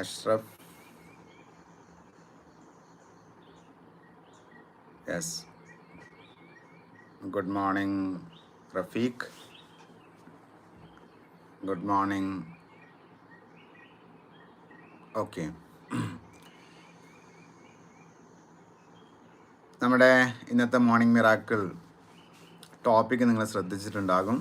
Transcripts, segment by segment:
Ashraf. Yes good morning Rafeeq good morning okay നമ്മുടെ ഇന്നത്തെ morning miracle topic നിങ്ങൾ ശ്രദ്ധിച്ചിട്ടുണ്ടാകും.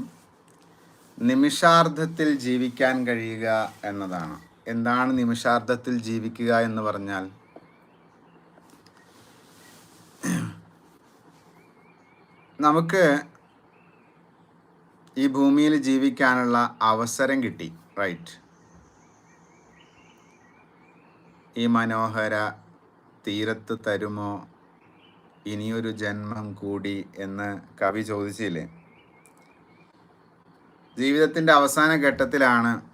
നിമിഷാർദ്ധത്തിൽ ജീവിക്കാൻ കഴിയുക എന്നതാണ്. എന്താണ് നിമിഷാർത്ഥത്തിൽ ജീവിക്കുക എന്ന് പറഞ്ഞാൽ? നമുക്ക് ഈ ഭൂമിയിൽ ജീവിക്കാനുള്ള അവസരം കിട്ടി റൈറ്റ് ഈ മനോഹര തീരത്ത് തരുമോ? ഇനിയൊരു ജന്മം കൂടി എന്ന് കവി ചോദിച്ചില്ലേ? ജീവിതത്തിന്റെ അവസാന ഘട്ടത്തിലാണ്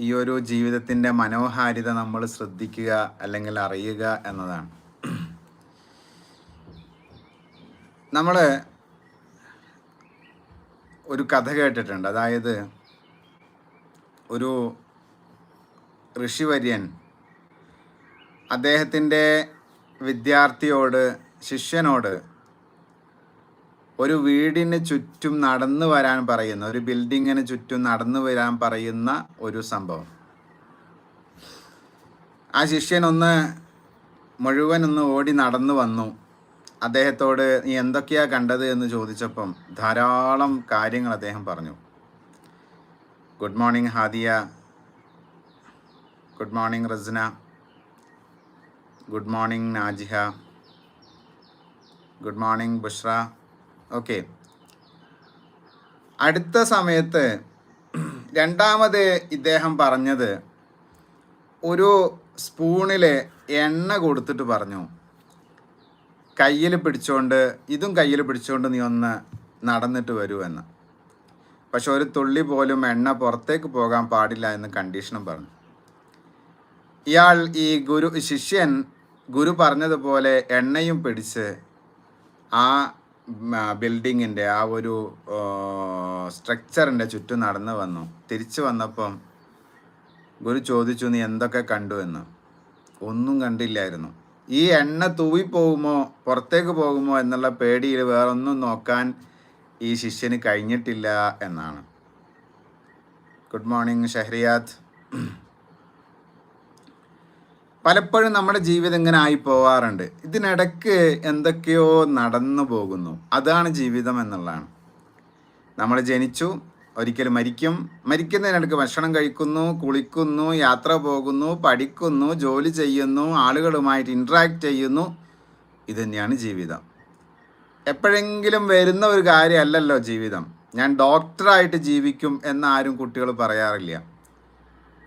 ഈ ഒരു ജീവിതത്തിന്റെ മനോഹാരിത നമ്മൾ ശ്രദ്ധിക്കുക അല്ലെങ്കിൽ അറിയുക എന്നതാണ്. നമ്മൾ ഒരു കഥ കേട്ടിട്ടുണ്ട്. അതായത് ഒരു ഋഷിവര്യൻ അദ്ദേഹത്തിന്റെ വിദ്യാർത്ഥിയോട് ശിഷ്യനോട് ഒരു വീടിന് ചുറ്റും നടന്നു വരാൻ പറയുന്ന ഒരു ബിൽഡിങ്ങിന് ചുറ്റും നടന്നു വരാൻ പറയുന്ന ഒരു സംഭവം. ആ ശിഷ്യൻ ഒന്ന് മുഴുവൻ ഒന്ന് ഓടി നടന്നു വന്നു. അദ്ദേഹത്തോട് നീ എന്തൊക്കെയാ കണ്ടത്? എന്ന് ചോദിച്ചപ്പം ധാരാളം കാര്യങ്ങൾ അദ്ദേഹം പറഞ്ഞു. Good morning Hadiya. Good morning Rasna. Good morning Najiha. Good morning Bushra okay. അടുത്ത സമയത്ത് രണ്ടാമത് ഇദ്ദേഹം പറഞ്ഞത് ഒരു സ്പൂണിൽ എണ്ണ കൊടുത്തിട്ട് പറഞ്ഞു. കയ്യിൽ പിടിച്ചുകൊണ്ട് ഇതും കയ്യിൽ പിടിച്ചുകൊണ്ട് നീ ഒന്ന് നടന്നിട്ട് വരൂ എന്ന്. പക്ഷെ ഒരു തുള്ളി പോലും എണ്ണ പുറത്തേക്ക് പോകാൻ പാടില്ല എന്ന് കണ്ടീഷനും പറഞ്ഞു. ഇയാൾ ഈ ഗുരു ശിഷ്യൻ ഗുരു പറഞ്ഞതുപോലെ എണ്ണയും പിടിച്ച് ആ ബിൽഡിങ്ങിന്റെ ആ ഒരു സ്ട്രക്ചറിന്റെ ചുറ്റും നടന്നു വന്നു. തിരിച്ചു വന്നപ്പം ഗുരു ചോദിച്ചു നീ എന്തൊക്കെ കണ്ടു എന്ന്? ഒന്നും കണ്ടില്ലായിരുന്നു. ഈ എണ്ണ തൂവിപ്പോകുമോ പുറത്തേക്ക് പോകുമോ എന്നുള്ള പേടിയിൽ വേറൊന്നും നോക്കാൻ ഈ ശിഷ്യന് കഴിഞ്ഞിട്ടില്ല എന്നാണ്. ഗുഡ് മോർണിംഗ് ഷഹറിയാത്ത് പലപ്പോഴും നമ്മുടെ ജീവിതം ഇങ്ങനെ ആയി പോവാറുണ്ട്. ഇതിനിടയ്ക്ക് എന്തൊക്കെയോ നടന്നു പോകുന്നു. അതാണ് ജീവിതം എന്നുള്ളതാണ്. നമ്മൾ ജനിച്ചു ഒരിക്കൽ മരിക്കും. മരിക്കുന്നതിനിടയ്ക്ക് ഭക്ഷണം കഴിക്കുന്നു കുളിക്കുന്നു യാത്ര പോകുന്നു പഠിക്കുന്നു ജോലി ചെയ്യുന്നു ആളുകളുമായിട്ട് ഇൻട്രാക്ട് ചെയ്യുന്നു. ഇത് തന്നെയാണ് ജീവിതം. എപ്പോഴെങ്കിലും വരുന്ന ഒരു കാര്യമല്ലല്ലോ ജീവിതം. ഞാൻ ഡോക്ടറായിട്ട് ജീവിക്കും എന്നാരും കുട്ടികൾ പറയാറില്ല.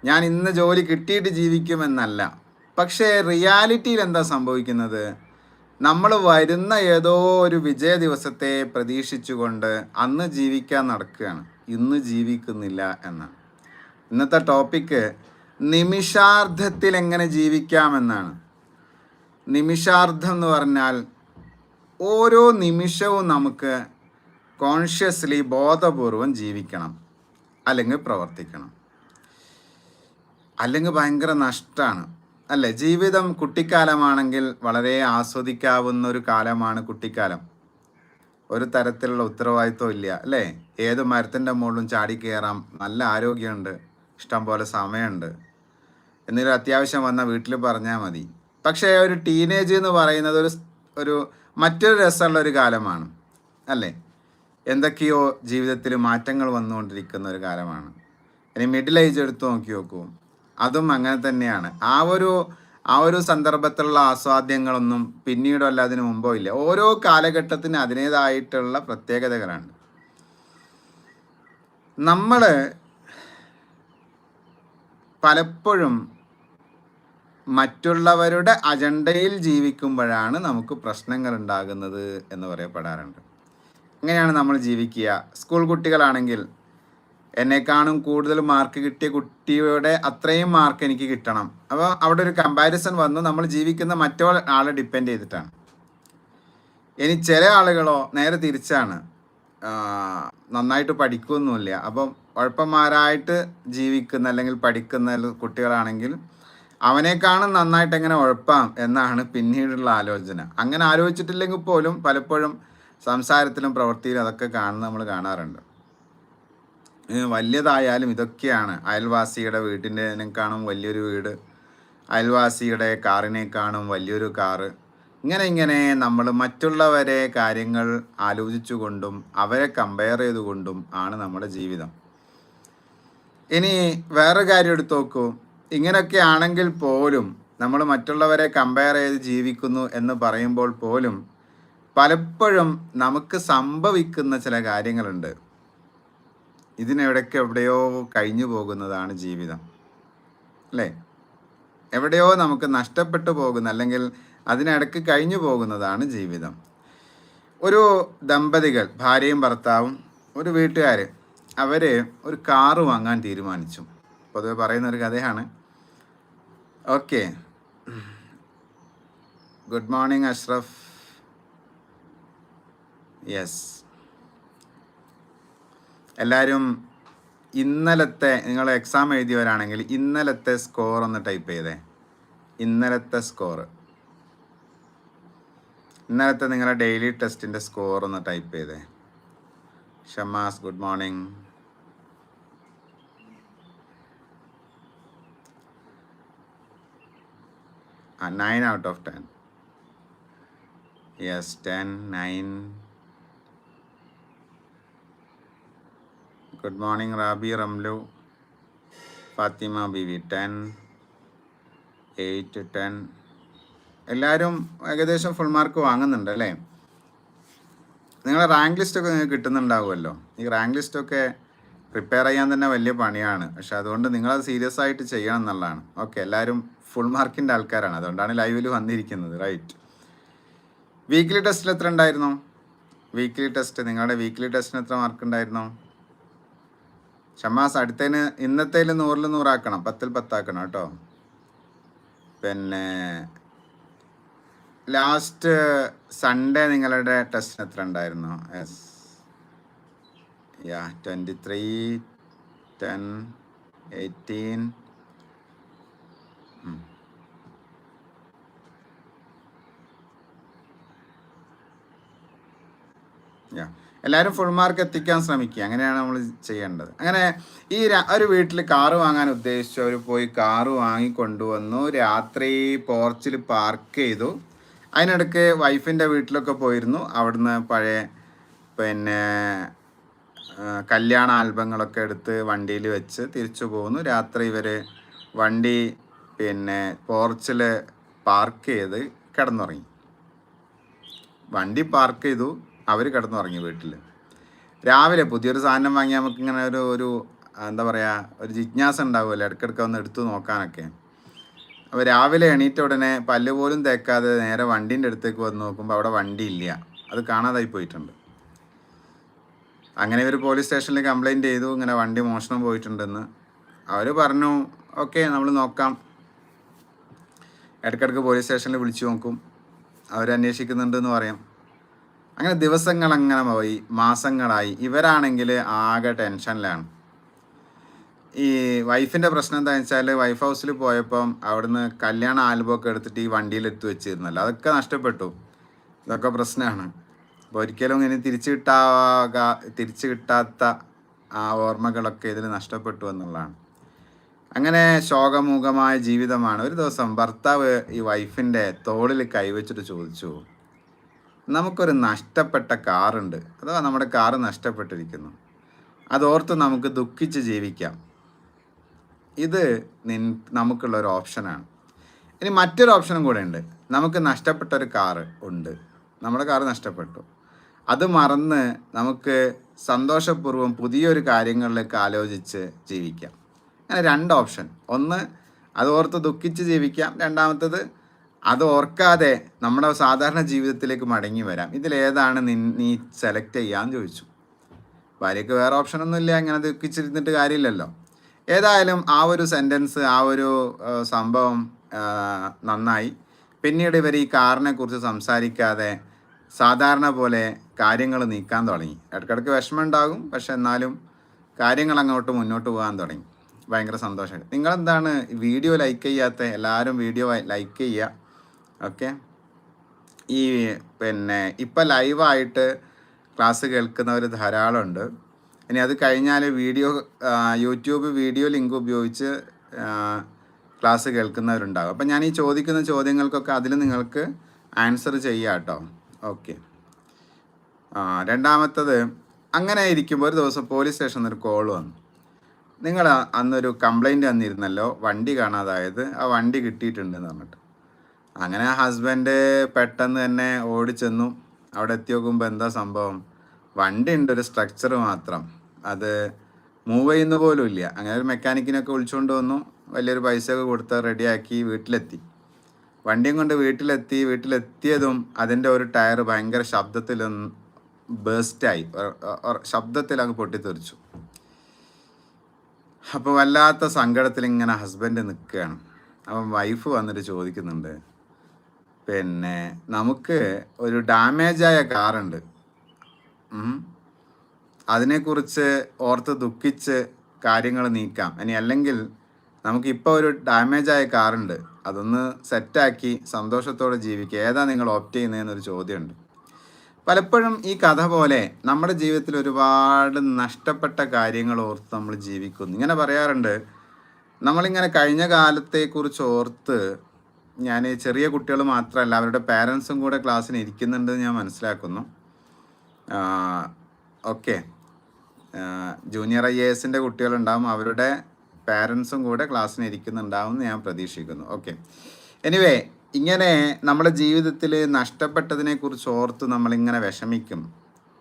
ഞാൻ ഇന്ന് ജോലി കിട്ടിയിട്ട് ജീവിക്കും എന്നല്ല. പക്ഷേ റിയാലിറ്റിയിൽ എന്താ സംഭവിക്കുന്നത്? നമ്മൾ വരുന്ന ഏതോ ഒരു വിജയ ദിവസത്തെ പ്രതീക്ഷിച്ചുകൊണ്ട് അന്ന് ജീവിക്കാൻ നടക്കുകയാണ്. ഇന്ന് ജീവിക്കുന്നില്ല എന്നാണ് ഇന്നത്തെ ടോപ്പിക്ക് നിമിഷാർദ്ധത്തിൽ എങ്ങനെ ജീവിക്കാമെന്നാണ്. നിമിഷാർദ്ധം എന്ന് പറഞ്ഞാൽ ഓരോ നിമിഷവും നമുക്ക് കോൺഷ്യസ്ലി ബോധപൂർവം ജീവിക്കണം. അല്ലെങ്കിൽ പ്രവർത്തിക്കണം. അല്ലെങ്കിൽ ഭയങ്കര നഷ്ടമാണ് അല്ലേ? ജീവിതം കുട്ടിക്കാലമാണെങ്കിൽ വളരെ ആസ്വദിക്കാവുന്ന ഒരു കാലമാണ് കുട്ടിക്കാലം. ഒരു തരത്തിലുള്ള ഉത്തരവാദിത്വം ഇല്ല അല്ലേ? ഏത് മരത്തിന്റെ മുകളിലും ചാടി കയറാം. നല്ല ആരോഗ്യമുണ്ട്. ഇഷ്ടംപോലെ സമയമുണ്ട്. എന്നൊരു അത്യാവശ്യം വന്നാൽ വീട്ടിൽ പറഞ്ഞാൽ മതി. പക്ഷേ ഒരു ടീനേജ് എന്ന് പറയുന്നത് ഒരു ഒരു മറ്റൊരു രസമുള്ള ഒരു കാലമാണ് അല്ലേ? എന്തൊക്കെയോ ജീവിതത്തിൽ മാറ്റങ്ങൾ വന്നുകൊണ്ടിരിക്കുന്ന ഒരു കാലമാണ്. ഇനി മിഡിൽ ഏജ് എടുത്ത് നോക്കി നോക്കൂ. അതും അങ്ങനെ തന്നെയാണ്. ആ ഒരു ആ ഒരു സന്ദർഭത്തിലുള്ള ആസ്വാദ്യങ്ങളൊന്നും പിന്നീടോ അല്ല അതിനു മുമ്പോ ഇല്ല. ഓരോ കാലഘട്ടത്തിന് അതിനേതായിട്ടുള്ള പ്രത്യേകതകളാണ്. നമ്മൾ പലപ്പോഴും മറ്റുള്ളവരുടെ അജണ്ടയിൽ ജീവിക്കുമ്പോഴാണ് നമുക്ക് പ്രശ്നങ്ങൾ ഉണ്ടാകുന്നത് എന്ന് പറയപ്പെടാറുണ്ട്. എങ്ങനെയാണ് നമ്മൾ ജീവിക്കുക. സ്കൂൾ കുട്ടികളാണെങ്കിൽ എന്നെക്കാളും കൂടുതൽ മാർക്ക് കിട്ടിയ കുട്ടിയുടെ അത്രയും മാർക്ക് എനിക്ക് കിട്ടണം. അപ്പോൾ അവിടെ ഒരു കമ്പാരിസൺ വന്ന്. നമ്മൾ ജീവിക്കുന്ന മറ്റോ ആളെ ഡിപ്പെൻഡ് ചെയ്തിട്ടാണ്. ഇനി ചില ആളുകളോ നേരെ തിരിച്ചാണ്. നന്നായിട്ട് പഠിക്കുകയൊന്നുമില്ല അപ്പം ഉഴപ്പന്മാരായിട്ട് ജീവിക്കുന്ന അല്ലെങ്കിൽ പഠിക്കുന്ന കുട്ടികളാണെങ്കിൽ അവനേക്കാളും നന്നായിട്ട് എങ്ങനെ ഉഴപ്പാം എന്നാണ് പിന്നീടുള്ള ആലോചന. അങ്ങനെ ആലോചിച്ചിട്ടില്ലെങ്കിൽ പോലും പലപ്പോഴും സംസാരത്തിലും പ്രവൃത്തിയിലും അതൊക്കെ കാണുന്ന നമ്മൾ കാണാറുണ്ട്. വലിയതായാലും ഇതൊക്കെയാണ്. അയൽവാസിയുടെ വീട്ടിന്റെനേക്കാളും വലിയൊരു വീട്. അയൽവാസിയുടെ കാറിനേക്കാളും വലിയൊരു കാറ്. ഇങ്ങനെ ഇങ്ങനെ നമ്മൾ മറ്റുള്ളവരെ കാര്യങ്ങൾ ആലോചിച്ചുകൊണ്ടും അവരെ കമ്പയർ ചെയ്തുകൊണ്ടും ആണ് നമ്മുടെ ജീവിതം. ഇനി വേറെ കാര്യം എടുത്തു നോക്കൂ. ഇങ്ങനെയൊക്കെ ആണെങ്കിൽ പോലും നമ്മൾ മറ്റുള്ളവരെ കമ്പയർ ചെയ്ത് ജീവിക്കുന്നു എന്ന് പറയുമ്പോൾ പോലും പലപ്പോഴും നമുക്ക് സംഭവിക്കുന്ന ചില കാര്യങ്ങളുണ്ട്. ഇതിനെവിടേക്ക് എവിടെയോ കഴിഞ്ഞു പോകുന്നതാണ് ജീവിതം. അല്ലേ? എവിടെയോ നമുക്ക് നഷ്ടപ്പെട്ടു പോകുന്ന അല്ലെങ്കിൽ അതിനിടയ്ക്ക് കഴിഞ്ഞു പോകുന്നതാണ് ജീവിതം. ഒരു ദമ്പതികൾ ഭാര്യയും ഭർത്താവും ഒരു വീട്ടുകാർ അവർ ഒരു കാറ് വാങ്ങാൻ തീരുമാനിച്ചു. പൊതുവെ പറയുന്ന ഒരു കഥയാണ്. Okay. Good morning Ashraf. Yes. എല്ലാവരും ഇന്നലത്തെ നിങ്ങൾ എക്സാം എഴുതിയവരാണെങ്കിൽ ഇന്നലത്തെ സ്കോർ ഒന്ന് ടൈപ്പ് ചെയ്തേ. ഇന്നലത്തെ സ്കോർ ഇന്നലത്തെ നിങ്ങളുടെ ഡെയിലി ടെസ്റ്റിന്റെ സ്കോർ ഒന്ന് ടൈപ്പ് ചെയ്തേ. Shamas good morning nine out of ten yes ten nine good morning Rabi Ramlu Fathima Bivi ten eight ten എല്ലാവരും ഏകദേശം ഫുൾ മാർക്ക് വാങ്ങുന്നുണ്ട് അല്ലേ? നിങ്ങളെ റാങ്ക് ലിസ്റ്റൊക്കെ നിങ്ങൾക്ക് കിട്ടുന്നുണ്ടാവുമല്ലോ. ഈ റാങ്ക് ലിസ്റ്റൊക്കെ പ്രിപ്പയർ ചെയ്യാൻ തന്നെ വലിയ പണിയാണ്. പക്ഷെ അതുകൊണ്ട് നിങ്ങളത് സീരിയസ് ആയിട്ട് ചെയ്യണം എന്നുള്ളതാണ്. ഓക്കെ എല്ലാവരും ഫുൾ മാർക്കിന്റെ ആൾക്കാരാണ്. അതുകൊണ്ടാണ് ലൈവിൽ വന്നിരിക്കുന്നത്. റൈറ്റ് വീക്ക്ലി ടെസ്റ്റിൽ എത്ര ഉണ്ടായിരുന്നു? വീക്ക്ലി ടെസ്റ്റ് നിങ്ങളുടെ വീക്ക്ലി ടെസ്റ്റിന് എത്ര മാർക്ക് ഉണ്ടായിരുന്നു? ഷമാസ് അടുത്തതിന് ഇന്നത്തേൽ നൂറിൽ നൂറാക്കണം. പത്തിൽ പത്താക്കണം കേട്ടോ. പിന്നെ ലാസ്റ്റ് സൺഡേ നിങ്ങളുടെ ടെസ്റ്റിന് എത്ര ഉണ്ടായിരുന്നു? Yes ya twenty three ten eighteen ya എല്ലാവരും ഫുൾ മാർക്ക് എത്തിക്കാൻ ശ്രമിക്കുക. അങ്ങനെയാണ് നമ്മൾ ചെയ്യേണ്ടത്. അങ്ങനെ ഈ ഒരു വീട്ടിൽ കാറ് വാങ്ങാൻ ഉദ്ദേശിച്ചു. അവർ പോയി കാറ് വാങ്ങിക്കൊണ്ടുവന്നു. രാത്രി പോർച്ചിൽ പാർക്ക് ചെയ്തു. അതിനിടയ്ക്ക് വൈഫിന്റെ വീട്ടിലൊക്കെ പോയിരുന്നു. അവിടുന്ന് പഴയ പിന്നെ കല്യാണ ആൽബങ്ങളൊക്കെ എടുത്ത് വണ്ടിയിൽ വെച്ച് തിരിച്ചു പോകുന്നു രാത്രി ഇവർ വണ്ടി പിന്നെ പോർച്ചിൽ പാർക്ക് ചെയ്ത് കിടന്നുറങ്ങി. വണ്ടി പാർക്ക് ചെയ്തു. അവർ കിടന്നുറങ്ങി വീട്ടിൽ രാവിലെ പുതിയൊരു സാധനം വാങ്ങിയാൽ നമുക്ക് ഇങ്ങനെ ഒരു ഒരു എന്താ പറയുക ഒരു ജിജ്ഞാസ ഉണ്ടാവുമല്ലോ ഇടയ്ക്കിടയ്ക്ക് ഒന്ന് എടുത്തു നോക്കാനൊക്കെ. അപ്പോൾ രാവിലെ എണീറ്റ ഉടനെ പല്ല് പോലും തേക്കാതെ നേരെ വണ്ടീന്റെ അടുത്തേക്ക് വന്ന് നോക്കുമ്പോൾ അവിടെ വണ്ടി ഇല്ല. അത് കാണാതായി പോയിട്ടുണ്ട്. അങ്ങനെ ഇവർ പോലീസ് സ്റ്റേഷനിൽ കംപ്ലയിന്റ് ചെയ്തു ഇങ്ങനെ വണ്ടി മോഷണം പോയിട്ടുണ്ടെന്ന്. അവർ പറഞ്ഞു ഓക്കെ നമ്മൾ നോക്കാം. ഇടയ്ക്കിടയ്ക്ക് പോലീസ് സ്റ്റേഷനിൽ വിളിച്ചു നോക്കും. അവരന്വേഷിക്കുന്നുണ്ടെന്ന് പറയാം. അങ്ങനെ ദിവസങ്ങൾ അങ്ങനെ പോയി മാസങ്ങളായി. ഇവരാണെങ്കിൽ ആകെ ടെൻഷനിലാണ്. ഈ വൈഫിന്റെ പ്രശ്നം എന്താണെന്ന് വെച്ചാൽ വൈഫ് ഹൗസിൽ പോയപ്പം അവിടുന്ന് കല്യാണ ആൽബമൊക്കെ എടുത്തിട്ട് ഈ വണ്ടിയിൽ എടുത്തു വെച്ചിരുന്നല്ലോ. അതൊക്കെ നഷ്ടപ്പെട്ടു. ഇതൊക്കെ പ്രശ്നമാണ് അപ്പോൾ ഒരിക്കലും ഇനി തിരിച്ചു കിട്ടാക തിരിച്ചു കിട്ടാത്ത ആ ഓർമ്മകളൊക്കെ ഇതിൽ നഷ്ടപ്പെട്ടു എന്നുള്ളതാണ്. അങ്ങനെ ശോകമൂകമായ ജീവിതമാണ്. ഒരു ദിവസം ഭർത്താവ് ഈ വൈഫിന്റെ തോളിൽ കൈവച്ചിട്ട് ചോദിച്ചു. നമുക്കൊരു നഷ്ടപ്പെട്ട കാറുണ്ട്. അഥവാ നമ്മുടെ കാറ് നഷ്ടപ്പെട്ടിരിക്കുന്നു. അതോർത്ത് നമുക്ക് ദുഃഖിച്ച് ജീവിക്കാം. ഇത് നിൻ നമുക്കുള്ള ഒരു ഓപ്ഷനാണ്. ഇനി മറ്റൊരു ഓപ്ഷനും കൂടെ ഉണ്ട്. നമുക്ക് നഷ്ടപ്പെട്ട ഒരു കാറ് ഉണ്ട്. നമ്മുടെ കാറ് നഷ്ടപ്പെട്ടു. അത് മറന്ന് നമുക്ക് സന്തോഷപൂർവം പുതിയൊരു കാര്യങ്ങളിലേക്ക് ആലോചിച്ച് ജീവിക്കാം. അങ്ങനെ രണ്ട് ഓപ്ഷൻ. ഒന്ന് അതോർത്ത് ദുഃഖിച്ച് ജീവിക്കാം. രണ്ടാമത്തത് അത് ഓർക്കാതെ നമ്മുടെ സാധാരണ ജീവിതത്തിലേക്ക് മടങ്ങി വരാം. ഇതിലേതാണ് നി നീ സെലക്ട് ചെയ്യാന്ന് ചോദിച്ചു. ഭാര്യയ്ക്ക് വേറെ ഓപ്ഷനൊന്നും ഇല്ല അങ്ങനെ ദുഃഖിച്ചിരുന്നിട്ട് കാര്യമില്ലല്ലോ. ഏതായാലും ആ ഒരു സെന്റൻസ് ആ ഒരു സംഭവം നന്നായി. പിന്നീട് ഇവർ ഈ കാറിനെ കുറിച്ച് സംസാരിക്കാതെ സാധാരണ പോലെ കാര്യങ്ങൾ നീക്കാൻ തുടങ്ങി. ഇടയ്ക്കിടയ്ക്ക് വിഷമം ഉണ്ടാകും പക്ഷെ എന്നാലും കാര്യങ്ങൾ അങ്ങോട്ട് മുന്നോട്ട് പോകാൻ തുടങ്ങി. ഭയങ്കര സന്തോഷമായിട്ട് നിങ്ങളെന്താണ് വീഡിയോ ലൈക്ക് ചെയ്യാത്ത? എല്ലാവരും വീഡിയോ ലൈക്ക് ചെയ്യുക ഓക്കെ? ഈ പിന്നെ ഇപ്പം ലൈവായിട്ട് ക്ലാസ് കേൾക്കുന്നവർ ധാരാളമുണ്ട്. ഇനി അത് കഴിഞ്ഞാൽ വീഡിയോ യൂട്യൂബ് വീഡിയോ ലിങ്ക് ഉപയോഗിച്ച് ക്ലാസ് കേൾക്കുന്നവരുണ്ടാകും അപ്പം ഞാൻ ഈ ചോദിക്കുന്ന ചോദ്യങ്ങൾക്കൊക്കെ അതിൽ നിങ്ങൾക്ക് ആൻസർ ചെയ്യാം കേട്ടോ. ഓക്കെ. രണ്ടാമത്തത് അങ്ങനെ ഇരിക്കുമ്പോൾ ഒരു ദിവസം പോലീസ് സ്റ്റേഷനിൽ ഒരു കോൾ വന്നു. നിങ്ങൾ അന്നൊരു കംപ്ലൈന്റ് വന്നിരുന്നല്ലോ വണ്ടി കാണാതായത് ആ വണ്ടി കിട്ടിയിട്ടുണ്ടെന്ന് പറഞ്ഞിട്ട്. അങ്ങനെ ഹസ്ബൻഡ് പെട്ടെന്ന് തന്നെ ഓടിച്ചെന്നു. അവിടെ എത്തി നോക്കുമ്പോൾ എന്താ സംഭവം? വണ്ടി ഉണ്ട് ഒരു സ്ട്രക്ചർ മാത്രം. അത് മൂവ് ചെയ്യുന്ന പോലും ഇല്ല. അങ്ങനെ ഒരു മെക്കാനിക്കിനൊക്കെ വിളിച്ചുകൊണ്ട് വന്നു. വലിയൊരു പൈസ ഒക്കെ കൊടുത്ത് റെഡിയാക്കി വീട്ടിലെത്തി. വണ്ടിയും കൊണ്ട് വീട്ടിലെത്തി. വീട്ടിലെത്തിയതും അതിന്റെ ഒരു ടയർ ഭയങ്കര ശബ്ദത്തിലൊന്ന് ബേസ്റ്റായി ശബ്ദത്തിൽ അങ്ങ് പൊട്ടിത്തെറിച്ചു. അപ്പോൾ വല്ലാത്ത സങ്കടത്തിൽ ഇങ്ങനെ ഹസ്ബൻഡ് നിൽക്കുകയാണ് അപ്പം വൈഫ് വന്നിട്ട് ചോദിക്കുന്നുണ്ട് പിന്നെ നമുക്ക് ഒരു ഡാമേജായ കാറുണ്ട്. അതിനെക്കുറിച്ച് ഓർത്ത് ദുഃഖിച്ച് കാര്യങ്ങൾ നീക്കാം. ഇനി അല്ലെങ്കിൽ നമുക്കിപ്പോൾ ഒരു ഡാമേജായ കാറുണ്ട്. അതൊന്ന് സെറ്റാക്കി സന്തോഷത്തോടെ ജീവിക്കുക. ഏതാ നിങ്ങൾ ഓപ്റ്റ് ചെയ്യുന്നതെന്നൊരു ചോദ്യമുണ്ട്. പലപ്പോഴും ഈ കഥ പോലെ നമ്മുടെ ജീവിതത്തിൽ ഒരുപാട് നഷ്ടപ്പെട്ട കാര്യങ്ങൾ ഓർത്ത് നമ്മൾ ജീവിക്കുന്നു. ഇങ്ങനെ പറയാറുണ്ട്. നമ്മളിങ്ങനെ കഴിഞ്ഞ കാലത്തെക്കുറിച്ച് ഓർത്ത് ഞാൻ ചെറിയ കുട്ടികൾ മാത്രമല്ല അവരുടെ പാരൻസും കൂടെ ക്ലാസ്സിന് ഇരിക്കുന്നുണ്ടെന്ന് ഞാൻ മനസ്സിലാക്കുന്നു. ഓക്കെ ജൂനിയർ ഐ എ എസിന്റെ കുട്ടികളുണ്ടാവും അവരുടെ പാരൻസും കൂടെ ക്ലാസ്സിന് ഇരിക്കുന്നുണ്ടാവും എന്ന് ഞാൻ പ്രതീക്ഷിക്കുന്നു. ഓക്കെ എനിവേ ഇങ്ങനെ നമ്മുടെ ജീവിതത്തിൽ നഷ്ടപ്പെട്ടതിനെക്കുറിച്ച് ഓർത്ത് നമ്മളിങ്ങനെ വിഷമിക്കും.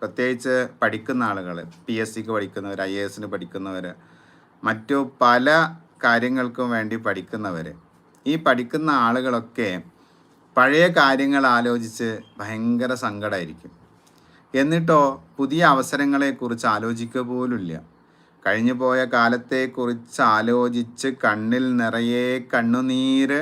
പ്രത്യേകിച്ച് പഠിക്കുന്ന ആളുകൾ പി എസ് സിക്ക് പഠിക്കുന്നവർ ഐ എ എസിന് പഠിക്കുന്നവർ മറ്റു പല കാര്യങ്ങൾക്കും വേണ്ടി പഠിക്കുന്നവർ ഈ പഠിക്കുന്ന ആളുകളൊക്കെ പഴയ കാര്യങ്ങൾ ആലോചിച്ച് ഭയങ്കര സങ്കടമായിരിക്കും എന്നിട്ടോ പുതിയ അവസരങ്ങളെക്കുറിച്ച് ആലോചിക്കുക പോലുമില്ല. കഴിഞ്ഞു പോയ കാലത്തെക്കുറിച്ച് ആലോചിച്ച് കണ്ണിൽ നിറയെ കണ്ണുനീര്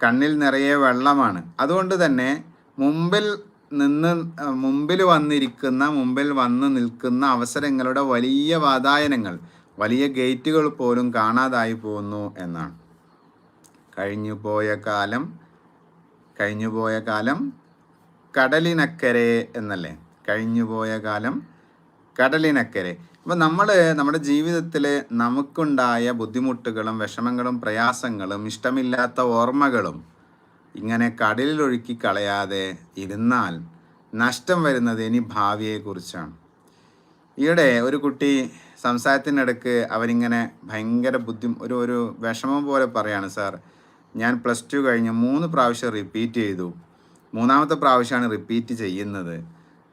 കണ്ണിൽ നിറയെ വെള്ളമാണ്. അതുകൊണ്ട് തന്നെ മുമ്പിൽ നിന്ന് മുമ്പിൽ വന്നിരിക്കുന്ന മുമ്പിൽ വന്ന് നിൽക്കുന്ന അവസരങ്ങളുടെ വലിയ വാതായനങ്ങൾ വലിയ ഗേറ്റുകൾ പോലും കാണാതായി പോകുന്നു എന്നാണ്. കഴിഞ്ഞു പോയ കാലം കഴിഞ്ഞുപോയ കാലം കടലിനക്കരെ എന്നല്ലേ? കഴിഞ്ഞുപോയ കാലം കടലിനക്കരെ. അപ്പം നമ്മൾ നമ്മുടെ ജീവിതത്തിൽ നമുക്കുണ്ടായ ബുദ്ധിമുട്ടുകളും വിഷമങ്ങളും പ്രയാസങ്ങളും ഇഷ്ടമില്ലാത്ത ഓർമ്മകളും ഇങ്ങനെ കടലിലൊഴുക്കി കളയാതെ ഇരുന്നാൽ നഷ്ടം വരുന്നത് ഇനി ഭാവിയെക്കുറിച്ചാണ്. ഈയിടെ ഒരു കുട്ടി സംസാരത്തിനിടക്ക് അവരിങ്ങനെ ഭയങ്കര ബുദ്ധി ഒരു ഒരു വിഷമം പോലെ പറയാണ് സാർ ഞാൻ പ്ലസ് ടു കഴിഞ്ഞ് മൂന്ന് പ്രാവശ്യം റിപ്പീറ്റ് ചെയ്തു. മൂന്നാമത്തെ പ്രാവശ്യമാണ് റിപ്പീറ്റ് ചെയ്യുന്നത്.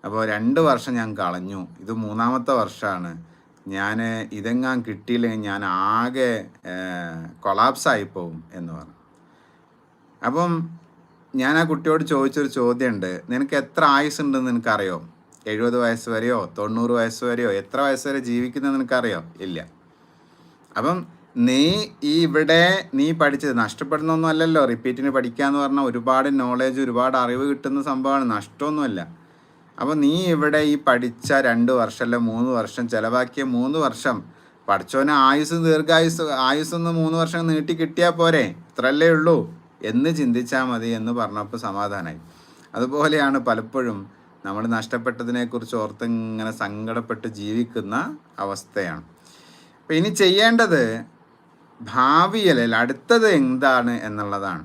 അപ്പോൾ രണ്ട് വർഷം ഞാൻ കളഞ്ഞു. ഇത് മൂന്നാമത്തെ വർഷമാണ് ഞാൻ ഇതെങ്ങാൻ കിട്ടിയില്ലെങ്കിൽ ഞാൻ ആകെ കൊളാപ്സായി പോകും എന്ന് പറഞ്ഞു. അപ്പം ഞാൻ ആ കുട്ടിയോട് ചോദിച്ചൊരു ചോദ്യമുണ്ട്. നിനക്ക് എത്ര ആയുസ് ഉണ്ടെന്ന് നിനക്കറിയോ? എഴുപത് വയസ്സ് വരെയോ? തൊണ്ണൂറ് വയസ്സ് വരെയോ? എത്ര വയസ്സ് വരെ ജീവിക്കുന്നത് നിനക്കറിയോ? ഇല്ല. അപ്പം നീ ഈ ഇവിടെ നീ പഠിച്ചത് നഷ്ടപ്പെടുന്നൊന്നും അല്ലല്ലോ റിപ്പീറ്റിന് പഠിക്കുക എന്ന് പറഞ്ഞാൽ ഒരുപാട് നോളേജ് ഒരുപാട് അറിവ് കിട്ടുന്ന സംഭവമാണ്. നഷ്ടമൊന്നുമല്ല. അപ്പോൾ നീ ഇവിടെ ഈ പഠിച്ച രണ്ട് വർഷം അല്ലെ മൂന്ന് വർഷം ചിലവാക്കിയ മൂന്ന് വർഷം പഠിച്ചവന് ആയുസ് ദീർഘായുസ് ആയുസ്സൊന്ന് മൂന്ന് വർഷം നീട്ടി കിട്ടിയാൽ പോരെ? ഇത്രല്ലേ ഉള്ളൂ. എന്ന് ചിന്തിച്ചാൽ മതി എന്ന് പറഞ്ഞപ്പോൾ സമാധാനമായി അതുപോലെയാണ് പലപ്പോഴും നമ്മൾ നഷ്ടപ്പെട്ടതിനെക്കുറിച്ച് ഓർത്ത് ഇങ്ങനെ സങ്കടപ്പെട്ട് ജീവിക്കുന്ന അവസ്ഥയാണ്. അപ്പം ഇനി ചെയ്യേണ്ടത് ഭാവിയിൽ അടുത്തത് എന്താണ് എന്നുള്ളതാണ്.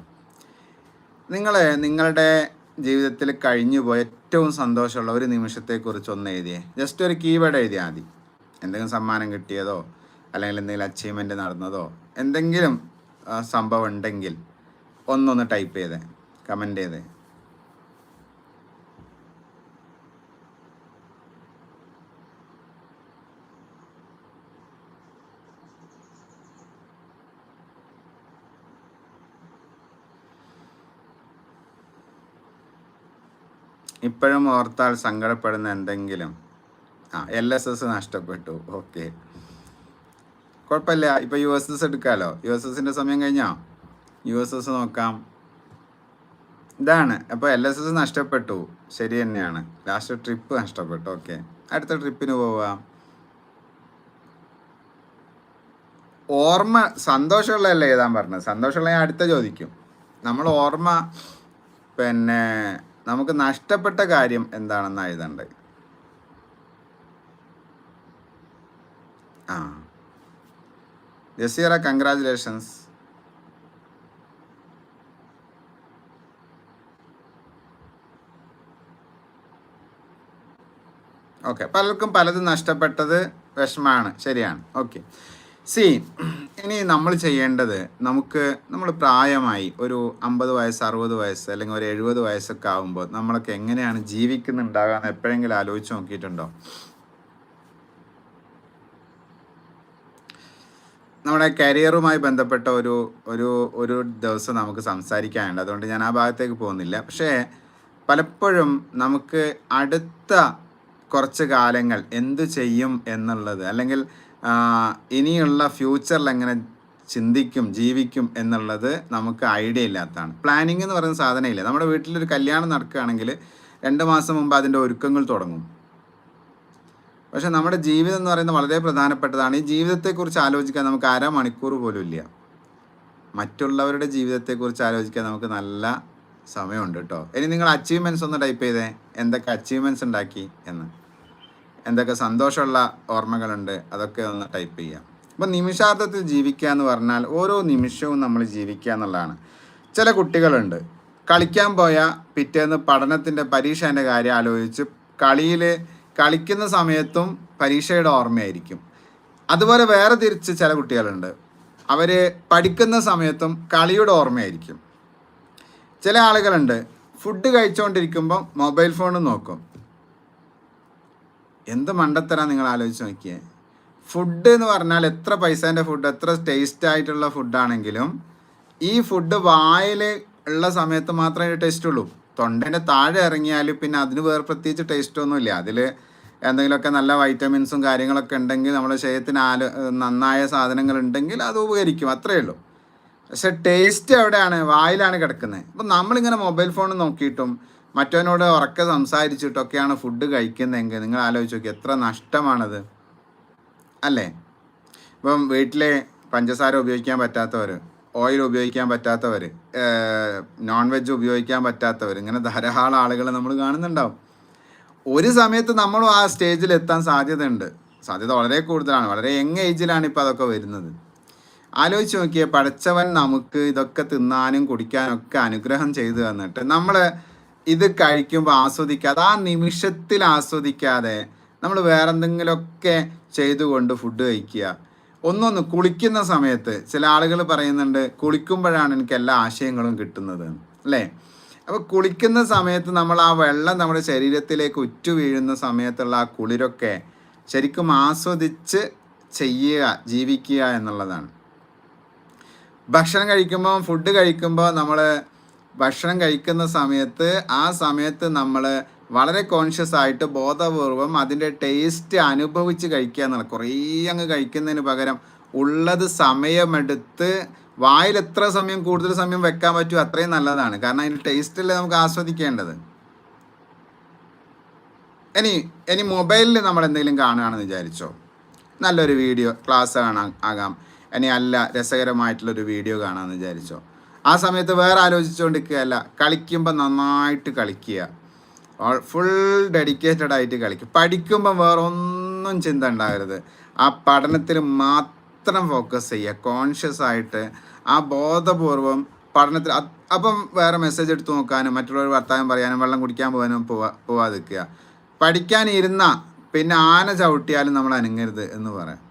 നിങ്ങൾ നിങ്ങളുടെ ജീവിതത്തിൽ കഴിഞ്ഞു പോയ ഏറ്റവും സന്തോഷമുള്ള ഒരു നിമിഷത്തെക്കുറിച്ച് ഒന്ന് എഴുതിയേ. ജസ്റ്റ് ഒരു കീവേഡ് എഴുതിയാൽ മതി. എന്തെങ്കിലും സമ്മാനം കിട്ടിയതോ അല്ലെങ്കിൽ എന്തെങ്കിലും അച്ചീവ്മെന്റ് നടന്നതോ എന്തെങ്കിലും സംഭവം ഉണ്ടെങ്കിൽ ഒന്നൊന്ന് ടൈപ്പ് ചെയ്തേ കമന്റ് ചെയ്തേ. ഇപ്പോഴും ഓർത്താൽ സങ്കടപ്പെടുന്ന എന്തെങ്കിലും. ആ എൽ എസ് എസ് നഷ്ടപ്പെട്ടു. ഓക്കെ കുഴപ്പമില്ല. ഇപ്പം യു എസ് എസ് എടുക്കാമല്ലോ യു എസ് എസിന്റെ സമയം കഴിഞ്ഞോ? യു എസ് എസ് നോക്കാം. ഇതാണ്. അപ്പോൾ എൽ എസ് എസ് നഷ്ടപ്പെട്ടു. ശരി തന്നെയാണ്. ലാസ്റ്റ് ട്രിപ്പ് നഷ്ടപ്പെട്ടു. ഓക്കെ അടുത്ത ട്രിപ്പിന് പോവാം. ഓർമ്മ സന്തോഷമുള്ളതല്ലേ എഴുതാൻ പറഞ്ഞത്? സന്തോഷമുള്ള ഞാൻ അടുത്ത ചോദിക്കും. നമ്മൾ ഓർമ്മ പിന്നെ നമുക്ക് നഷ്ടപ്പെട്ട കാര്യം എന്താണെന്ന് ആ. Jazeera congratulations. ഓക്കെ പലർക്കും പലതും നഷ്ടപ്പെട്ടത് വിഷമാണ്. ശരിയാണ്. ഓക്കെ. സി ഇനി നമ്മൾ ചെയ്യേണ്ടത് നമുക്ക് നമ്മൾ പ്രായമായി ഒരു അമ്പത് വയസ്സ് അറുപത് വയസ്സ് അല്ലെങ്കിൽ ഒരു എഴുപത് വയസ്സൊക്കെ ആകുമ്പോൾ നമ്മളൊക്കെ എങ്ങനെയാണ് ജീവിക്കുന്നുണ്ടാകാൻ എപ്പോഴെങ്കിലും ആലോചിച്ച് നോക്കിയിട്ടുണ്ടോ? നമ്മുടെ കരിയറുമായി ബന്ധപ്പെട്ട ഒരു ഒരു ഒരു ദിവസം നമുക്ക് സംസാരിക്കാനുണ്ട്. അതുകൊണ്ട് ഞാൻ ആ ഭാഗത്തേക്ക് പോകുന്നില്ല. പക്ഷേ പലപ്പോഴും നമുക്ക് അടുത്ത കുറച്ച് കാലങ്ങൾ എന്തു ചെയ്യും എന്നുള്ളത് അല്ലെങ്കിൽ ഇനിയുള്ള ഫ്യൂച്ചറിൽ എങ്ങനെ ചിന്തിക്കും ജീവിക്കും എന്നുള്ളത് നമുക്ക് ഐഡിയ ഇല്ലാത്തതാണ്. പ്ലാനിങ് എന്ന് പറയുന്ന സാധനമില്ല. നമ്മുടെ വീട്ടിലൊരു കല്യാണം നടക്കുകയാണെങ്കിൽ രണ്ട് മാസം മുമ്പ് അതിന്റെ ഒരുക്കങ്ങൾ തുടങ്ങും. പക്ഷേ നമ്മുടെ ജീവിതം എന്ന് പറയുന്നത് വളരെ പ്രധാനപ്പെട്ടതാണ്. ഈ ജീവിതത്തെക്കുറിച്ച് ആലോചിക്കാൻ നമുക്ക് അര മണിക്കൂർ പോലും ഇല്ല. മറ്റുള്ളവരുടെ ജീവിതത്തെക്കുറിച്ച് ആലോചിക്കാൻ നമുക്ക് നല്ല സമയമുണ്ട് കേട്ടോ. ഇനി നിങ്ങൾ അച്ചീവ്മെന്റ്സ് ഒന്ന് ടൈപ്പ് ചെയ്തേ. എന്തൊക്കെ അച്ചീവ്മെന്റ്സ് ഉണ്ടാക്കി എന്ന്. എന്തൊക്കെ സന്തോഷമുള്ള ഓർമ്മകളുണ്ട് അതൊക്കെ ഒന്ന് ടൈപ്പ് ചെയ്യാം. അപ്പം നിമിഷാർത്ഥത്തിൽ ജീവിക്കുക എന്ന് പറഞ്ഞാൽ ഓരോ നിമിഷവും നമ്മൾ ജീവിക്കുക എന്നുള്ളതാണ്. ചില കുട്ടികളുണ്ട്. കളിക്കാൻ പോയ പിറ്റേന്ന് പഠനത്തിന്റെ പരീക്ഷേന്റെ കാര്യം ആലോചിച്ച് കളിയിൽ കളിക്കുന്ന സമയത്തും പരീക്ഷയുടെ ഓർമ്മയായിരിക്കും. അതുപോലെ വേറെ തിരിച്ച് ചില കുട്ടികളുണ്ട്. അവർ പഠിക്കുന്ന സമയത്തും കളിയുടെ ഓർമ്മയായിരിക്കും. ചില ആളുകളുണ്ട്. ഫുഡ് കഴിച്ചുകൊണ്ടിരിക്കുമ്പോൾ മൊബൈൽ ഫോൺ നോക്കും. എന്ത് മണ്ടത്തരാ നിങ്ങൾ ആലോചിച്ച് നോക്കിയേ? ഫുഡ് എന്ന് പറഞ്ഞാൽ എത്ര പൈസേന്റെ ഫുഡ് എത്ര ടേസ്റ്റ് ആയിട്ടുള്ള ഫുഡാണെങ്കിലും ഈ ഫുഡ് വായിൽ ഉള്ള സമയത്ത് മാത്രമേ ടേസ്റ്റ് ഉള്ളൂ. തൊണ്ടേന്റെ താഴെ ഇറങ്ങിയാൽ പിന്നെ അതിന് വേറെ പ്രത്യേകിച്ച് ടേസ്റ്റ് ഒന്നുമില്ല. അതിൽ എന്തെങ്കിലുമൊക്കെ നല്ല വൈറ്റമിൻസും കാര്യങ്ങളൊക്കെ ഉണ്ടെങ്കിൽ നമ്മുടെ ശരീരത്തിന് ആലോ നന്നായ സാധനങ്ങൾ ഉണ്ടെങ്കിൽ അത് ഉപകരിക്കും. അത്രയേ ഉള്ളൂ. പക്ഷെ ടേസ്റ്റ് എവിടെയാണ്? വായിലാണ് കിടക്കുന്നത്. അപ്പം നമ്മളിങ്ങനെ മൊബൈൽ ഫോൺ നോക്കിയിട്ടും മറ്റവനോട് ഉറക്കെ സംസാരിച്ചിട്ടൊക്കെയാണ് ഫുഡ് കഴിക്കുന്നതെങ്കിൽ നിങ്ങൾ ആലോചിച്ച് നോക്കി എത്ര നഷ്ടമാണത്. അല്ലേ? ഇപ്പം വീട്ടിലെ പഞ്ചസാര ഉപയോഗിക്കാൻ പറ്റാത്തവർ ഓയിൽ ഉപയോഗിക്കാൻ പറ്റാത്തവർ നോൺ വെജ് ഉപയോഗിക്കാൻ പറ്റാത്തവർ ഇങ്ങനെ ധാരാളം ആളുകൾ നമ്മൾ കാണുന്നുണ്ടാവും. ഒരു സമയത്ത് നമ്മളും ആ സ്റ്റേജിൽ എത്താൻ സാധ്യതയുണ്ട്. സാധ്യത വളരെ കൂടുതലാണ്. വളരെ യങ് ഏജിലാണ് ഇപ്പോൾ അതൊക്കെ വരുന്നത്. ആലോചിച്ച് നോക്കിയേ പഠിച്ചവൻ നമുക്ക് ഇതൊക്കെ തിന്നാനും കുടിക്കാനും ഒക്കെ അനുഗ്രഹം ചെയ്തു തന്നിട്ട് നമ്മൾ ഇത് കഴിക്കുമ്പോൾ ആസ്വദിക്കാതെ ആ നിമിഷത്തിൽ ആസ്വദിക്കാതെ നമ്മൾ വേറെ എന്തെങ്കിലുമൊക്കെ ചെയ്തുകൊണ്ട് ഫുഡ് കഴിക്കുക. ഒന്നൊന്ന് കുളിക്കുന്ന സമയത്ത് ചില ആളുകൾ പറയുന്നുണ്ട് കുളിക്കുമ്പോഴാണ് എനിക്ക് എല്ലാ ആശയങ്ങളും കിട്ടുന്നത് അല്ലേ? അപ്പോൾ കുളിക്കുന്ന സമയത്ത് നമ്മൾ ആ വെള്ളം നമ്മുടെ ശരീരത്തിലേക്ക് ഉറ്റു വീഴുന്ന സമയത്തുള്ള ആ കുളിരൊക്കെ ശരിക്കും ആസ്വദിച്ച് ചെയ്യുക ജീവിക്കുക എന്നുള്ളതാണ്. ഭക്ഷണം കഴിക്കുമ്പോൾ ഫുഡ് കഴിക്കുമ്പോൾ നമ്മൾ ഭക്ഷണം കഴിക്കുന്ന സമയത്ത് ആ സമയത്ത് നമ്മൾ വളരെ കോൺഷ്യസ് ആയിട്ട് ബോധപൂർവം അതിന്റെ ടേസ്റ്റ് അനുഭവിച്ച് കഴിക്കുക എന്നുള്ള കുറേ അങ്ങ് കഴിക്കുന്നതിന് പകരം ഉള്ളത് സമയമെടുത്ത് വായിൽ എത്ര സമയം കൂടുതൽ സമയം വെക്കാൻ പറ്റുമോ അത്രയും നല്ലതാണ്. കാരണം അതിന്റെ ടേസ്റ്റല്ലേ നമുക്ക് ആസ്വദിക്കേണ്ടത്. ഇനി ഇനി മൊബൈലിൽ നമ്മൾ എന്തെങ്കിലും കാണുകയാണെന്ന് വിചാരിച്ചോ? നല്ലൊരു വീഡിയോ ക്ലാസ് കാണാൻ ആകാം. ഇനി അല്ല രസകരമായിട്ടുള്ളൊരു വീഡിയോ കാണാമെന്ന് വിചാരിച്ചോ? ആ സമയത്ത് വേറെ ആലോചിച്ചുകൊണ്ടിരിക്കുകയല്ല കളിക്കുമ്പോൾ നന്നായിട്ട് കളിക്കുക. ഫുൾ ഡെഡിക്കേറ്റഡ് ആയിട്ട് കളിക്കുക പഠിക്കുമ്പോൾ വേറെ ഒന്നും ചിന്ത ഉണ്ടാകരുത്. ആ പഠനത്തിൽ മാത്രം ഫോക്കസ് ചെയ്യുക. കോൺഷ്യസ് ആയിട്ട് ആ ബോധപൂർവം പഠനത്തിൽ അപ്പം വേറെ മെസ്സേജ് എടുത്ത് നോക്കാനും മറ്റുള്ളവർ വർത്തമാനം പറയാനും വെള്ളം കുടിക്കാൻ പോകാനും പോവാ പോവാതിരിക്കുക. പഠിക്കാൻ ഇരുന്ന പിന്നെ ആന ചവിട്ടിയാലും നമ്മൾ അനങ്ങരുത് എന്ന് പറയാം.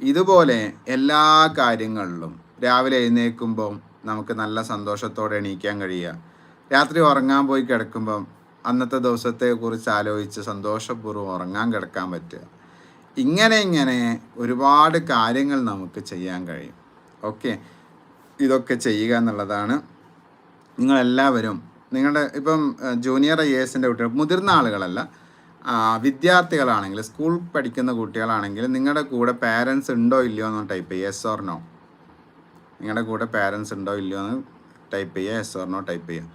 ഇതുപോലെ എല്ലാ കാര്യങ്ങളിലും രാവിലെ എഴുന്നേൽക്കുമ്പം നമുക്ക് നല്ല സന്തോഷത്തോടെ എണീക്കാൻ കഴിയുക. രാത്രി ഉറങ്ങാൻ പോയി കിടക്കുമ്പം അന്നത്തെ ദിവസത്തെ കുറിച്ച് ആലോചിച്ച് സന്തോഷപൂർവം ഉറങ്ങാൻ കിടക്കാൻ പറ്റുക. ഇങ്ങനെ ഇങ്ങനെ ഒരുപാട് കാര്യങ്ങൾ നമുക്ക് ചെയ്യാൻ കഴിയും. ഓക്കെ? ഇതൊക്കെ ചെയ്യുക എന്നുള്ളതാണ്. നിങ്ങളെല്ലാവരും നിങ്ങളുടെ ഇപ്പം ജൂനിയർ ഐ എസിന്റെ കുട്ടികൾ മുതിർന്ന ആളുകളല്ല വിദ്യാർത്ഥികളാണെങ്കിൽ സ്കൂൾ പഠിക്കുന്ന കുട്ടികളാണെങ്കിൽ നിങ്ങളുടെ കൂടെ പാരൻസ് ഉണ്ടോ ഇല്ലയോ എന്ന് ടൈപ്പ് ചെയ്യുക. യെസ് ഓർ നോ നിങ്ങളുടെ കൂടെ പാരൻസ് ഉണ്ടോ ഇല്ലയോ എന്ന് ടൈപ്പ് ചെയ്യുക എസ് ഓർണോ ടൈപ്പ് ചെയ്യുക.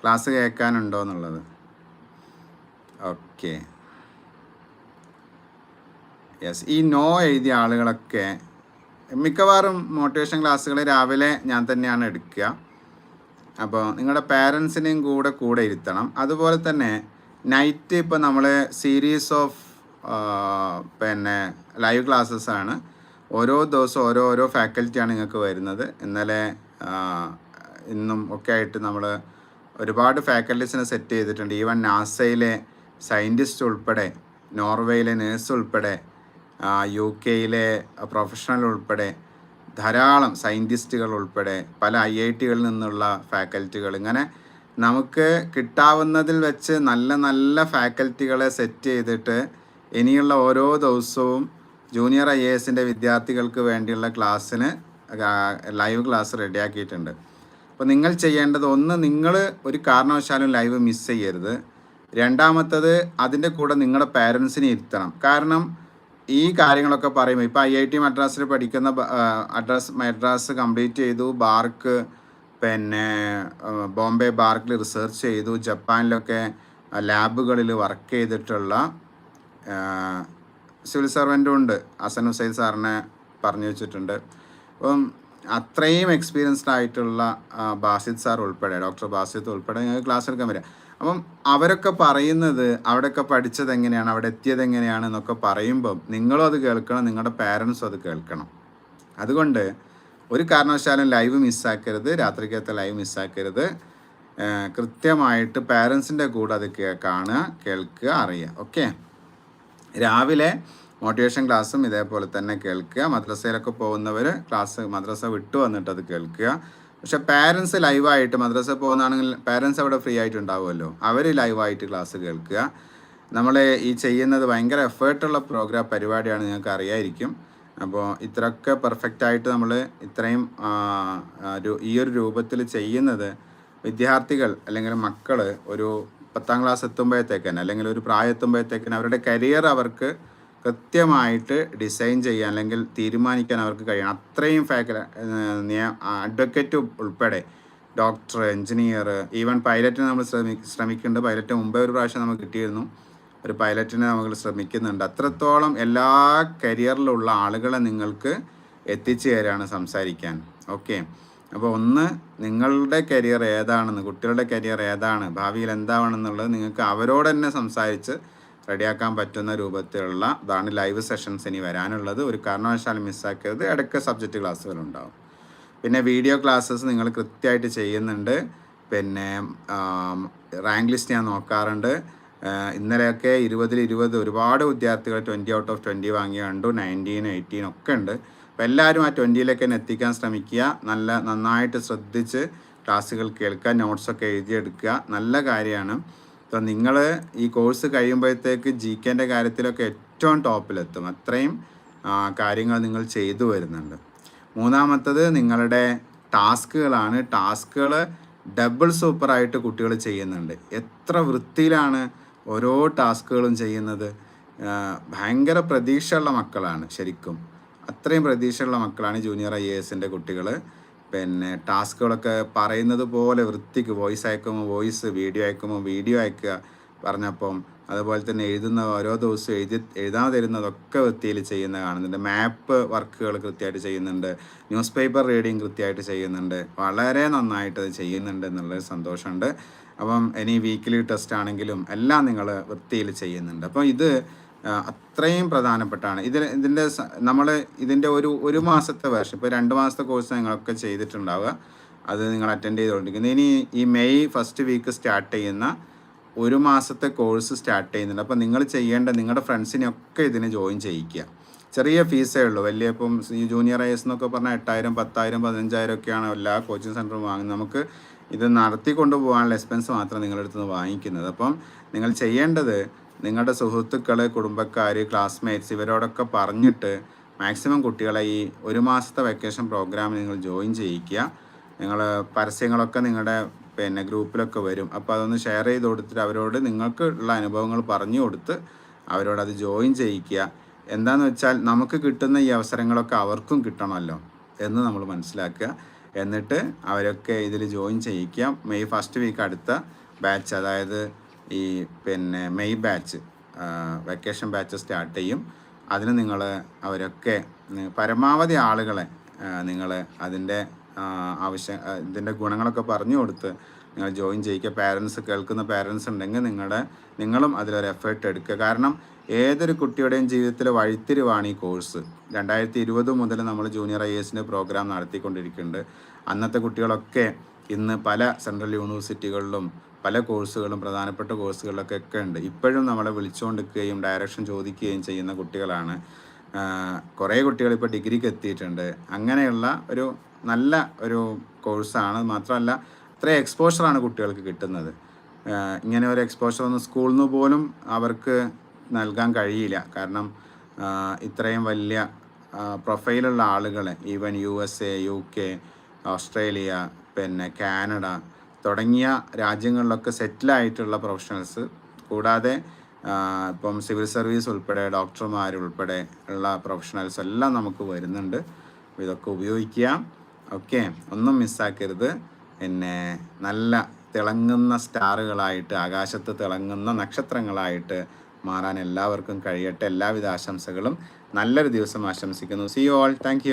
ക്ലാസ് കേൾക്കാനുണ്ടോ എന്നുള്ളത്? ഓക്കെ യെസ് ഈ നോ എഴുതിയ ആളുകളൊക്കെ മിക്കവാറും മോട്ടിവേഷൻ ക്ലാസ്സുകൾ രാവിലെ ഞാൻ തന്നെയാണ് എടുക്കുക. അപ്പോൾ നിങ്ങളുടെ പാരൻസിനെയും കൂടെ കൂടെ ഇരുത്തണം. അതുപോലെ തന്നെ നൈറ്റ് ഇപ്പോൾ നമ്മൾ സീരീസ് ഓഫ് പിന്നെ ലൈവ് ക്ലാസ്സസ് ആണ്. ഓരോ ദിവസവും ഓരോ ഓരോ ഫാക്കൽറ്റിയാണ് നിങ്ങൾക്ക് വരുന്നത്. ഇന്നലെ ഇന്നും ഒക്കെ ആയിട്ട് നമ്മൾ ഒരുപാട് ഫാക്കൽറ്റീസിനെ സെറ്റ് ചെയ്തിട്ടുണ്ട്. ഈവൻ നാസയിലെ സയന്റിസ്റ്റ് ഉൾപ്പെടെ നോർവേയിലെ നേഴ്സ് ഉൾപ്പെടെ യു കെയിലെ പ്രൊഫഷണൽ ഉൾപ്പെടെ ധാരാളം സയന്റിസ്റ്റുകൾ ഉൾപ്പെടെ പല ഐ ഐ ടികളിൽ നിന്നുള്ള ഫാക്കൽറ്റികൾ ഇങ്ങനെ നമുക്ക് കിട്ടാവുന്നതിൽ വെച്ച് നല്ല നല്ല ഫാക്കൽറ്റികളെ സെറ്റ് ചെയ്തിട്ട് ഇനിയുള്ള ഓരോ ദിവസവും ജൂനിയർ ഐ എ എസിന്റെ വിദ്യാർത്ഥികൾക്ക് വേണ്ടിയുള്ള ക്ലാസ്സിന് ലൈവ് ക്ലാസ് റെഡിയാക്കിയിട്ടുണ്ട്. അപ്പോൾ നിങ്ങൾ ചെയ്യേണ്ടത് ഒന്ന് നിങ്ങൾ ഒരു കാരണവശാലും ലൈവ് മിസ് ചെയ്യരുത്. രണ്ടാമത്തത് അതിന്റെ കൂടെ നിങ്ങളുടെ പാരൻസിനെ ഇരുത്തണം. കാരണം ഈ കാര്യങ്ങളൊക്കെ പറയുമ്പോൾ ഇപ്പോൾ ഐ ഐ ടി മദ്രാസിൽ പഠിക്കുന്ന അഡ്രസ് മദ്രാസ് കംപ്ലീറ്റ് ചെയ്തു ബാർക്ക് പിന്നെ ബോംബെ ബാർക്കിൽ റിസർച്ച് ചെയ്തു ജപ്പാനിലൊക്കെ ലാബുകളിൽ വർക്ക് ചെയ്തിട്ടുള്ള സിവിൽ സർവന്റും ഉണ്ട്. അസൻ ഹുസൈൻ സാറിനെ പറഞ്ഞു വെച്ചിട്ടുണ്ട്. അപ്പം അത്രയും എക്സ്പീരിയൻസ്ഡ് ആയിട്ടുള്ള ബാസിദ് സാർ ഉൾപ്പെടെ ഡോക്ടർ ബാസിദ് ഉൾപ്പെടെ ഞങ്ങൾക്ക് ക്ലാസ് എടുക്കാൻ വരിക. അപ്പം അവരൊക്കെ പറയുന്നത് അവിടെയൊക്കെ പഠിച്ചത് എങ്ങനെയാണ് അവിടെ എത്തിയത് എങ്ങനെയാണ് എന്നൊക്കെ പറയുമ്പം നിങ്ങളും അത് കേൾക്കണം നിങ്ങളുടെ പാരൻസും അത് കേൾക്കണം. അതുകൊണ്ട് ഒരു കാരണവശാലും ലൈവ് മിസ്സാക്കരുത് രാത്രിക്കത്തെ ലൈവ് മിസ്സാക്കരുത് കൃത്യമായിട്ട് പാരൻസിന്റെ കൂടെ അത് കാണുക കേൾക്കുക അറിയുക. ഓക്കെ രാവിലെ മോട്ടിവേഷൻ ക്ലാസ്സും ഇതേപോലെ തന്നെ കേൾക്കുക. മദ്രസയിലൊക്കെ പോകുന്നവർ ക്ലാസ് മദ്രസ വിട്ടു വന്നിട്ട് അത് കേൾക്കുക. പക്ഷെ പാരൻസ് ലൈവായിട്ട് മദ്രസ പോകുന്നതാണെങ്കിൽ പാരൻസ് അവിടെ ഫ്രീ ആയിട്ട് ഉണ്ടാവുമല്ലോ അവർ ലൈവായിട്ട് ക്ലാസ് കേൾക്കുക. നമ്മൾ ഈ ചെയ്യുന്നത് ഭയങ്കര എഫേർട്ടുള്ള പ്രോഗ്രാം പരിപാടിയാണ് നിങ്ങൾക്ക് അറിയായിരിക്കും. അപ്പോൾ ഇത്രയൊക്കെ പെർഫെക്റ്റ് ആയിട്ട് നമ്മൾ ഇത്രയും ഈ ഒരു രൂപത്തിൽ ചെയ്യുന്നത് വിദ്യാർത്ഥികൾ അല്ലെങ്കിൽ മക്കൾ ഒരു പത്താം ക്ലാസ് എത്തുമ്പോഴത്തേക്കന്നെ അല്ലെങ്കിൽ ഒരു പ്രായം എത്തുമ്പോഴത്തേക്കിന് അവരുടെ കരിയർ അവർക്ക് കൃത്യമായിട്ട് ഡിസൈൻ ചെയ്യാൻ അല്ലെങ്കിൽ തീരുമാനിക്കാൻ അവർക്ക് കഴിയണം. അത്രയും ഫാക്കൽ അഡ്വക്കേറ്റ് ഉൾപ്പെടെ ഡോക്ടർ എഞ്ചിനീയർ ഈവൻ പൈലറ്റിന് നമ്മൾ ശ്രമി ശ്രമിക്കുന്നുണ്ട്. പൈലറ്റ് മുമ്പേ ഒരു പ്രാവശ്യം നമുക്ക് കിട്ടിയിരുന്നു. ഒരു പൈലറ്റിനെ നമ്മൾ ശ്രമിക്കുന്നുണ്ട്. അത്രത്തോളം എല്ലാ കരിയറിലുള്ള ആളുകളെ നിങ്ങൾക്ക് എത്തിച്ചു തരാണ് സംസാരിക്കാൻ. ഓക്കെ അപ്പോൾ ഒന്ന് നിങ്ങളുടെ കരിയർ ഏതാണെന്ന് കുട്ടികളുടെ കരിയർ ഏതാണ് ഭാവിയിൽ എന്താവണമെന്നുള്ളത് നിങ്ങൾക്ക് അവരോട് തന്നെ സംസാരിച്ച് റെഡിയാക്കാൻ പറ്റുന്ന രൂപത്തിലുള്ള ഇതാണ് ലൈവ് സെഷൻസ് ഇനി വരാനുള്ളത്. ഒരു കാരണവശാലും മിസ്സാക്കരുത് ഇടയ്ക്ക് സബ്ജക്റ്റ് ക്ലാസ്സുകളുണ്ടാവും പിന്നെ വീഡിയോ ക്ലാസ്സസ് നിങ്ങൾ കൃത്യമായിട്ട് ചെയ്യുന്നുണ്ട്. പിന്നെ റാങ്ക് ലിസ്റ്റ് ഞാൻ നോക്കാറുണ്ട്. ഇന്നലെയൊക്കെ ഇരുപതിൽ ഇരുപത് ഒരുപാട് വിദ്യാർത്ഥികൾ ട്വന്റി ഔട്ട് ഓഫ് ട്വന്റി വാങ്ങിയ കണ്ടു. നയന്റീൻ എയ്റ്റീൻ ഒക്കെ ഉണ്ട്. അപ്പോൾ എല്ലാവരും ആ ട്വന്റിയിലേക്ക് തന്നെ എത്തിക്കാൻ ശ്രമിക്കുക. നല്ല നന്നായിട്ട് ശ്രദ്ധിച്ച് ക്ലാസ്സുകൾ കേൾക്കുക നോട്ട്സൊക്കെ എഴുതിയെടുക്കുക. നല്ല കാര്യമാണ്. അപ്പോൾ നിങ്ങൾ ഈ കോഴ്സ് കഴിയുമ്പോഴത്തേക്ക് ജി കെന്റെ കാര്യത്തിലൊക്കെ ഏറ്റവും ടോപ്പിലെത്തും അത്രയും കാര്യങ്ങൾ നിങ്ങൾ ചെയ്തു വരുന്നുണ്ട്. മൂന്നാമത്തത് നിങ്ങളുടെ ടാസ്കുകളാണ്. ടാസ്കുകൾ ഡബിൾ സൂപ്പറായിട്ട് കുട്ടികൾ ചെയ്യുന്നുണ്ട്. എത്ര വൃത്തിയിലാണ് ഓരോ ടാസ്കുകളും ചെയ്യുന്നത്. ഭയങ്കര പ്രതീക്ഷയുള്ള മക്കളാണ് ശരിക്കും. അത്രയും പ്രതീക്ഷയുള്ള മക്കളാണ് ജൂനിയർ ഐ എ എസിന്റെ കുട്ടികൾ പിന്നെ ടാസ്കുകളൊക്കെ പറയുന്നത് പോലെ വൃത്തിക്ക് വോയിസ് അയക്കുമ്പോൾ വോയിസ് വീഡിയോ അയക്കുമ്പോൾ വീഡിയോ അയക്കുക പറഞ്ഞപ്പം അതുപോലെ തന്നെ എഴുതുന്ന ഓരോ ദിവസവും എഴുതി എഴുതാൻ തരുന്നതൊക്കെ വൃത്തിയിൽ ചെയ്യുന്ന കാണുന്നുണ്ട്. മാപ്പ് വർക്കുകൾ കൃത്യമായിട്ട് ചെയ്യുന്നുണ്ട്. ന്യൂസ് പേപ്പർ റീഡിങ് കൃത്യമായിട്ട് ചെയ്യുന്നുണ്ട്. വളരെ നന്നായിട്ട് അത് ചെയ്യുന്നുണ്ട് എന്നുള്ളൊരു സന്തോഷമുണ്ട്. അപ്പം ഇനി വീക്കിലി ടെസ്റ്റ് ആണെങ്കിലും എല്ലാം നിങ്ങൾ വൃത്തിയിൽ ചെയ്യുന്നുണ്ട്. അപ്പോൾ ഇത് അത്രയും പ്രധാനപ്പെട്ടാണ്. ഇതിൽ ഇതിന്റെ നമ്മൾ ഇതിന്റെ ഒരു ഒരു മാസത്തെ വേർഷൻ ഇപ്പോൾ രണ്ട് മാസത്തെ കോഴ്സ് നിങ്ങളൊക്കെ ചെയ്തിട്ടുണ്ടാവുക. അത് നിങ്ങൾ അറ്റൻഡ് ചെയ്തുകൊണ്ടിരിക്കുന്നത് ഇനി ഈ മെയ് ഫസ്റ്റ് വീക്ക് സ്റ്റാർട്ട് ചെയ്യുന്ന ഒരു മാസത്തെ കോഴ്സ് സ്റ്റാർട്ട് ചെയ്യുന്നുണ്ട്. അപ്പോൾ നിങ്ങൾ ചെയ്യേണ്ട നിങ്ങളുടെ ഫ്രണ്ട്സിനെയൊക്കെ ഇതിന് ജോയിൻ ചെയ്യിക്കുക. ചെറിയ ഫീസേ ഉള്ളൂ. വലിയ ഇപ്പം ഈ ജൂനിയർ ഐ എസ് എന്നൊക്കെ പറഞ്ഞാൽ എട്ടായിരം പത്തായിരം പതിനഞ്ചായിരം ഒക്കെയാണ് എല്ലാ കോച്ചിങ് സെന്ററും വാങ്ങുന്നത്. നമുക്ക് ഇത് നടത്തി കൊണ്ടുപോകാനുള്ള എക്സ്പെൻസ് മാത്രം നിങ്ങളുടെ അടുത്ത് നിന്ന് വാങ്ങിക്കുന്നത്. അപ്പം നിങ്ങൾ ചെയ്യേണ്ടത് നിങ്ങളുടെ സുഹൃത്തുക്കൾ കുടുംബക്കാർ ക്ലാസ്മേറ്റ്സ് ഇവരോടൊക്കെ പറഞ്ഞിട്ട് മാക്സിമം കുട്ടികളെ ഈ ഒരു മാസത്തെ വെക്കേഷൻ പ്രോഗ്രാം നിങ്ങൾ ജോയിൻ ചെയ്യിക്കുക. നിങ്ങൾ പരസ്യങ്ങളൊക്കെ നിങ്ങളുടെ പിന്നെ ഗ്രൂപ്പിലൊക്കെ വരും. അപ്പോൾ അതൊന്ന് ഷെയർ ചെയ്ത് കൊടുത്തിട്ട് അവരോട് നിങ്ങൾക്ക് ഉള്ള അനുഭവങ്ങൾ പറഞ്ഞു കൊടുത്ത് അവരോട് അത് ജോയിൻ ചെയ്യിക്കുക. എന്താന്ന് വെച്ചാൽ നമുക്ക് കിട്ടുന്ന ഈ അവസരങ്ങളൊക്കെ അവർക്കും കിട്ടണമല്ലോ എന്ന് നമ്മൾ മനസ്സിലാക്കുക. എന്നിട്ട് അവരൊക്കെ ഇതിൽ ജോയിൻ ചെയ്യിക്കാം മെയ് ഫസ്റ്റ് വീക്ക് അടുത്ത ബാച്ച് അതായത് ഈ പിന്നെ May batch vacation batch start ചെയ്യും. അതിന് നിങ്ങൾ അവരൊക്കെ പരമാവധി ആളുകളെ നിങ്ങൾ അതിന്റെ ആവശ്യം ഇതിന്റെ ഗുണങ്ങളൊക്കെ പറഞ്ഞു കൊടുത്ത് നിങ്ങൾ ജോയിൻ ചെയ്യിക്കുക. പാരൻസ് കേൾക്കുന്ന പാരൻസ് ഉണ്ടെങ്കിൽ നിങ്ങളുടെ നിങ്ങളും അതിലൊരു എഫേർട്ട് എടുക്കുക. കാരണം ഏതൊരു കുട്ടിയുടെയും ജീവിതത്തിലെ വഴിത്തിരിവാണ് ഈ കോഴ്സ് രണ്ടായിരത്തി ഇരുപത് മുതൽ നമ്മൾ ജൂനിയർ ഐ എസിന്റെ പ്രോഗ്രാം നടത്തിക്കൊണ്ടിരിക്കുന്നുണ്ട്. അന്നത്തെ കുട്ടികളൊക്കെ ഇന്ന് പല സെൻട്രൽ യൂണിവേഴ്സിറ്റികളിലും പല കോഴ്സുകളും പ്രധാനപ്പെട്ട കോഴ്സുകളിലൊക്കെ ഒക്കെ ഉണ്ട്. ഇപ്പോഴും നമ്മളെ വിളിച്ചുകൊണ്ടിരിക്കുകയും ഡയറക്ഷൻ ചോദിക്കുകയും ചെയ്യുന്ന കുട്ടികളാണ്. കുറേ കുട്ടികൾ ഇപ്പോൾ ഡിഗ്രിക്ക് എത്തിയിട്ടുണ്ട്. അങ്ങനെയുള്ള ഒരു നല്ല ഒരു കോഴ്സാണ് മാത്രമല്ല അത്രയും എക്സ്പോഷറാണ് കുട്ടികൾക്ക് കിട്ടുന്നത്. ഇങ്ങനെ ഒരു എക്സ്പോഷർ ഒന്നും സ്കൂളിൽ നിന്ന് പോലും അവർക്ക് നൽകാൻ കഴിയില്ല. കാരണം ഇത്രയും വലിയ പ്രൊഫൈലുള്ള ആളുകൾ even U S A U K Australia പിന്നെ കാനഡ തുടങ്ങിയ രാജ്യങ്ങളിലൊക്കെ സെറ്റിലായിട്ടുള്ള പ്രൊഫഷണൽസ് കൂടാതെ ഇപ്പം സിവിൽ സർവീസ് ഉൾപ്പെടെ ഡോക്ടർമാർ ഉൾപ്പെടെ ഉള്ള പ്രൊഫഷണൽസ് എല്ലാം നമുക്ക് വരുന്നുണ്ട്. ഇതൊക്കെ ഉപയോഗിക്കുക. ഓക്കെ ഒന്നും മിസ്സാക്കരുത് പിന്നെ നല്ല തിളങ്ങുന്ന സ്റ്റാറുകളായിട്ട് ആകാശത്ത് തിളങ്ങുന്ന നക്ഷത്രങ്ങളായിട്ട് മാറാൻ എല്ലാവർക്കും കഴിയട്ടെ. എല്ലാവിധ ആശംസകളും. നല്ലൊരു ദിവസം ആശംസിക്കുന്നു. C you all thank